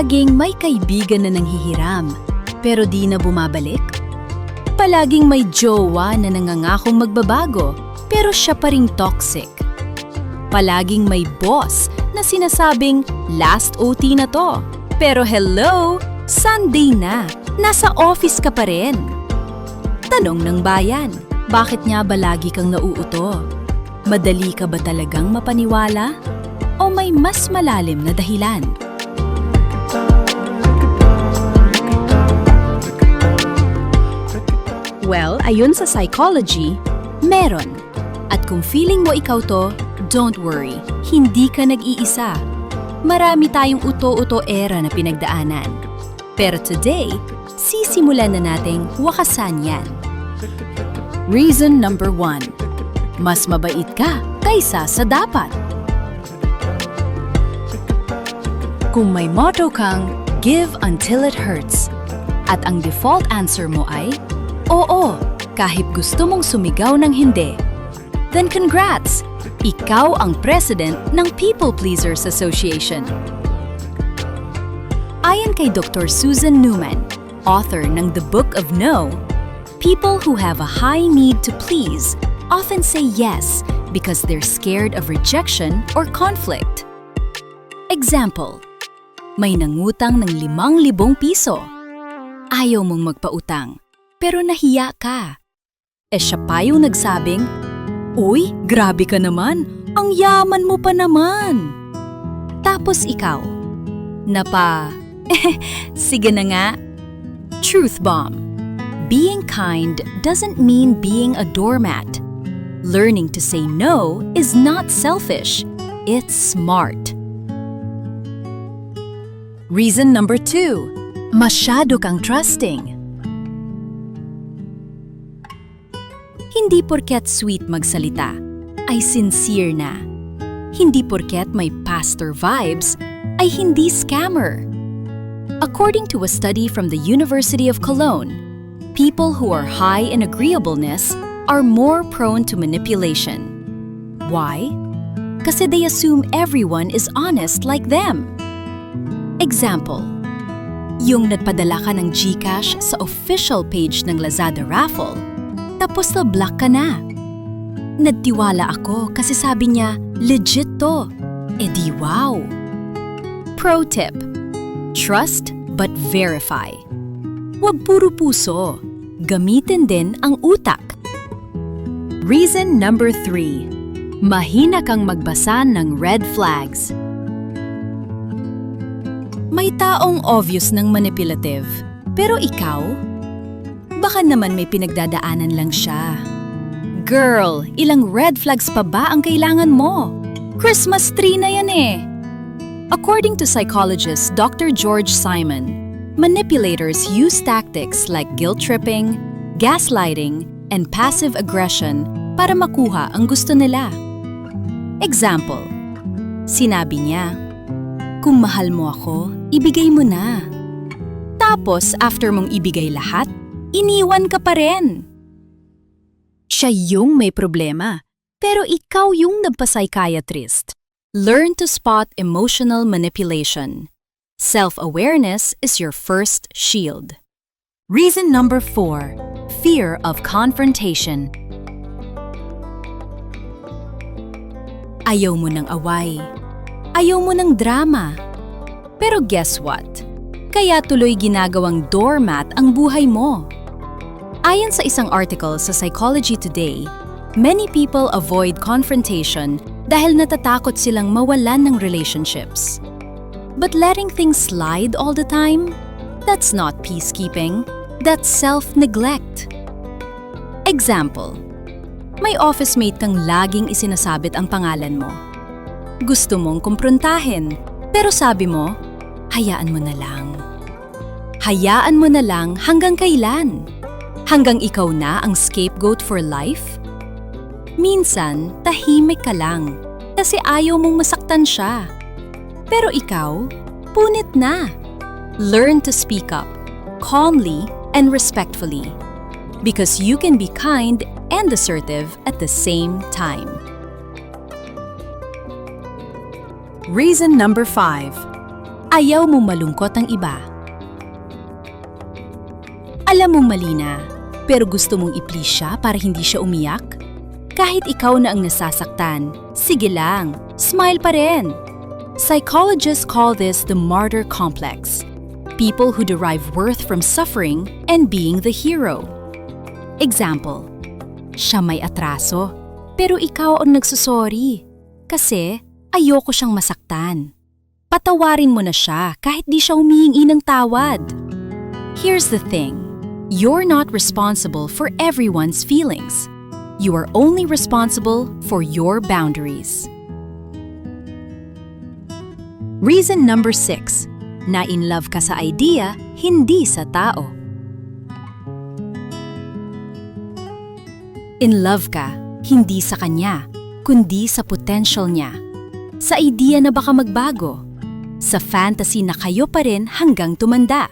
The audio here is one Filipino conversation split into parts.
Palaging may kaibigan na nanghihiram, pero di na bumabalik? Palaging may jowa na nangangakong magbabago, pero siya pa ring toxic. Palaging may boss na sinasabing last OT na to. Pero hello, Sunday na, nasa office ka pa rin. Tanong ng bayan, bakit nga ba lagi kang nauuto? Madali ka ba talagang mapaniwala? O may mas malalim na dahilan? Well, ayon sa psychology, meron. At kung feeling mo ikaw to, don't worry, hindi ka nag-iisa. Marami tayong uto-uto era na pinagdaanan. Pero today, sisimulan na nating wakasan yan. Reason number one. Mas mabait ka kaysa sa dapat. Kung may motto kang, give until it hurts, at ang default answer mo ay, oo, kahit gusto mong sumigaw ng hindi, then congrats! Ikaw ang president ng People Pleasers Association. Ayon kay Dr. Susan Newman, author ng The Book of No, people who have a high need to please often say yes because they're scared of rejection or conflict. Example, may nangutang ng limang libong piso. Ayaw mong magpautang, pero nahiya ka. E siya pa yung nagsabing, Uy, grabe ka naman, ang yaman mo pa naman. Tapos ikaw, napa, sige na nga. Truth bomb. Being kind doesn't mean being a doormat. Learning to say no is not selfish, it's smart. Reason number two, masyado kang trusting. Hindi porket sweet magsalita, ay sincere na. Hindi porket may pastor vibes, ay hindi scammer. According to a study from the University of Cologne, people who are high in agreeableness are more prone to manipulation. Why? Kasi they assume everyone is honest like them. Example, yung nagpadala ka ng GCash sa official page ng Lazada raffle, tapos na-block ka na. Nagtiwala ako kasi sabi niya, legit to. E di wow! Pro tip, trust but verify. Huwag puro puso, gamitin din ang utak. Reason number three, mahina kang magbasa ng red flags. May taong obvious ng manipulative, pero ikaw? Baka naman may pinagdadaanan lang siya. Girl, ilang red flags pa ba ang kailangan mo? Christmas tree na yan eh! According to psychologist Dr. George Simon, manipulators use tactics like guilt tripping, gaslighting, and passive aggression para makuha ang gusto nila. Example, sinabi niya, Kung mahal mo ako, ibigay mo na. Tapos after mong ibigay lahat, iniwan ka pa rin. Siya yung may problema, pero ikaw yung nagpa-psychiatrist. Learn to spot emotional manipulation. Self-awareness is your first shield. Reason number four, fear of confrontation. Ayaw mo ng away. Ayaw mo ng drama. Pero guess what? Kaya tuloy ginagawang doormat ang buhay mo. Ayon sa isang article sa Psychology Today, many people avoid confrontation dahil natatakot silang mawalan ng relationships. But letting things slide all the time? That's not peacekeeping. That's self-neglect. Example, may office mate kang laging isinasabit ang pangalan mo. Gusto mong kumprontahin, pero sabi mo, hayaan mo na lang. Hayaan mo na lang hanggang kailan? Hanggang ikaw na ang scapegoat for life? Minsan, tahimik ka lang kasi ayaw mong masaktan siya. Pero ikaw, punit na. Learn to speak up, calmly and respectfully. Because you can be kind and assertive at the same time. Reason number five Ayaw mong malungkot ang iba. Alam mong mali na, pero gusto mong i-please siya para hindi siya umiyak? Kahit ikaw na ang nasasaktan, sige lang, smile pa rin. Psychologists call this the martyr complex. People who derive worth from suffering and being the hero. Example, siya may atraso, pero ikaw ang nagsusorry. Kasi ayoko siyang masaktan. Patawarin mo na siya kahit di siya humihingi ng tawad. Here's the thing. You're not responsible for everyone's feelings. You are only responsible for your boundaries. Reason number six. Na in love ka sa idea, hindi sa tao. In love ka, hindi sa kanya, kundi sa potential niya. Sa idea na baka magbago. Sa fantasy na kayo pa rin hanggang tumanda.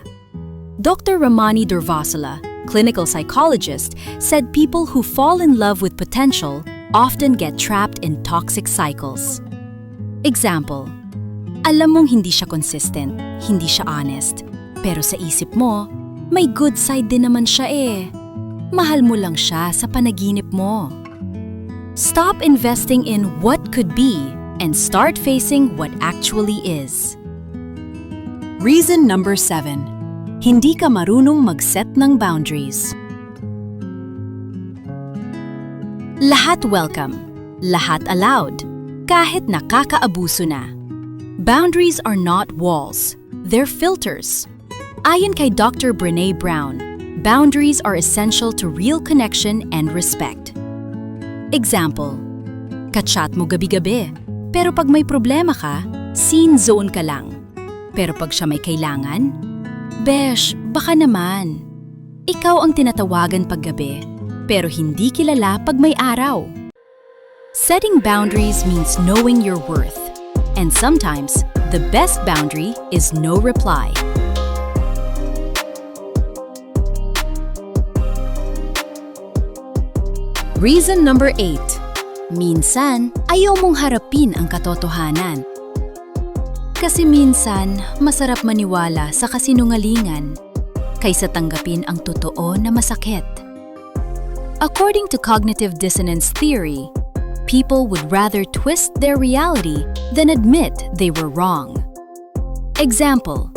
Dr. Ramani Durvasula, clinical psychologist, said people who fall in love with potential often get trapped in toxic cycles. Example, alam mong hindi siya consistent, hindi siya honest, pero sa isip mo, may good side din naman siya eh. Mahal mo lang siya sa panaginip mo. Stop investing in what could be and start facing what actually is. Reason number seven. Hindi ka marunong mag-set ng boundaries. Lahat welcome. Lahat allowed. Kahit nakakaabuso na. Boundaries are not walls. They're filters. Ayon kay Dr. Brene Brown, boundaries are essential to real connection and respect. Example, kachat mo gabi-gabi, pero pag may problema ka, scene zone ka lang. Pero pag siya may kailangan, Besh, baka naman. Ikaw ang tinatawagan paggabi, pero hindi kilala pag may araw. Setting boundaries means knowing your worth. And sometimes, the best boundary is no reply. Reason number 8. Minsan, ayaw mong harapin ang katotohanan. Kasi minsan, masarap maniwala sa kasinungalingan kaysa tanggapin ang totoo na masakit. According to cognitive dissonance theory, people would rather twist their reality than admit they were wrong. Example,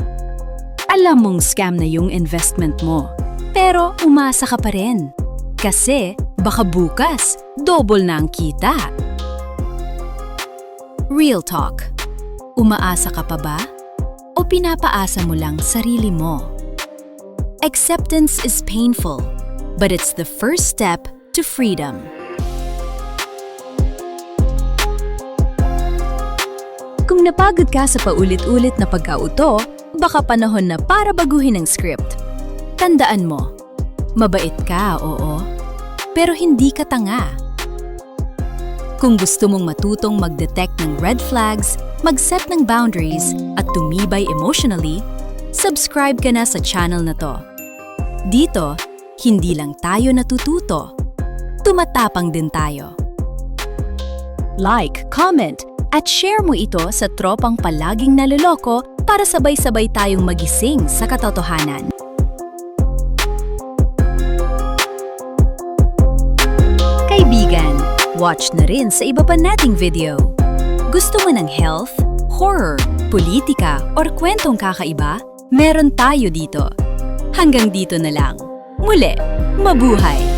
alam mong scam na yung investment mo, pero umasa ka pa rin. Kasi baka bukas, double na ang kita. Real talk. Umaasa ka pa ba? O pinapaasa mo lang sarili mo? Acceptance is painful, but it's the first step to freedom. Kung napagod ka sa paulit-ulit na pagkauto, baka panahon na para baguhin ang script. Tandaan mo, mabait ka, oo, pero hindi ka tanga. Kung gusto mong matutong mag-detect ng red flags, mag-set ng boundaries, at tumibay emotionally, subscribe ka na sa channel na to. Dito, hindi lang tayo natututo, tumatapang din tayo. Like, comment, at share mo ito sa tropang palaging naloloko para sabay-sabay tayong magising sa katotohanan. Kaibigan, watch na rin sa iba pa nating video. Gusto mo ng health, horror, politika, or kwentong kakaiba? Meron tayo dito. Hanggang dito na lang. Muli, mabuhay!